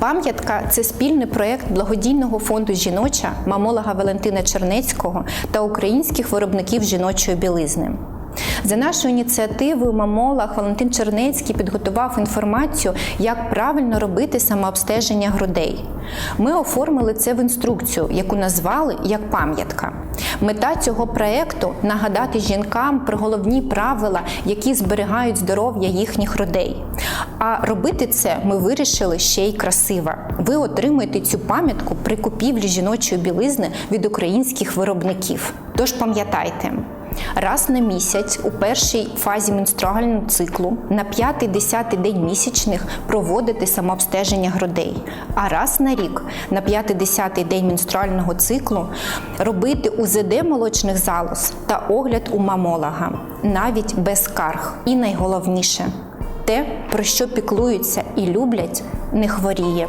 Пам'ятка це спільний проєкт благодійного фонду жіноча мамолога Валентина Чернецького та українських виробників жіночої білизни. За нашою ініціативою мамолог Валентин Чернецький підготував інформацію, як правильно робити самообстеження грудей. Ми оформили це в інструкцію, яку назвали як пам'ятка. Мета цього проєкту нагадати жінкам про головні правила, які зберігають здоров'я їхніх грудей. А робити це ми вирішили ще й красиво. Ви отримаєте цю пам'ятку при купівлі жіночої білизни від українських виробників. Тож пам'ятайте. Раз на місяць у першій фазі менструального циклу на 5-10 день місячних проводити самообстеження грудей, а раз на рік на 5-10 день менструального циклу робити УЗД молочних залоз та огляд у мамолога, навіть без скарг. І найголовніше те, про що піклуються і люблять, не хворіє.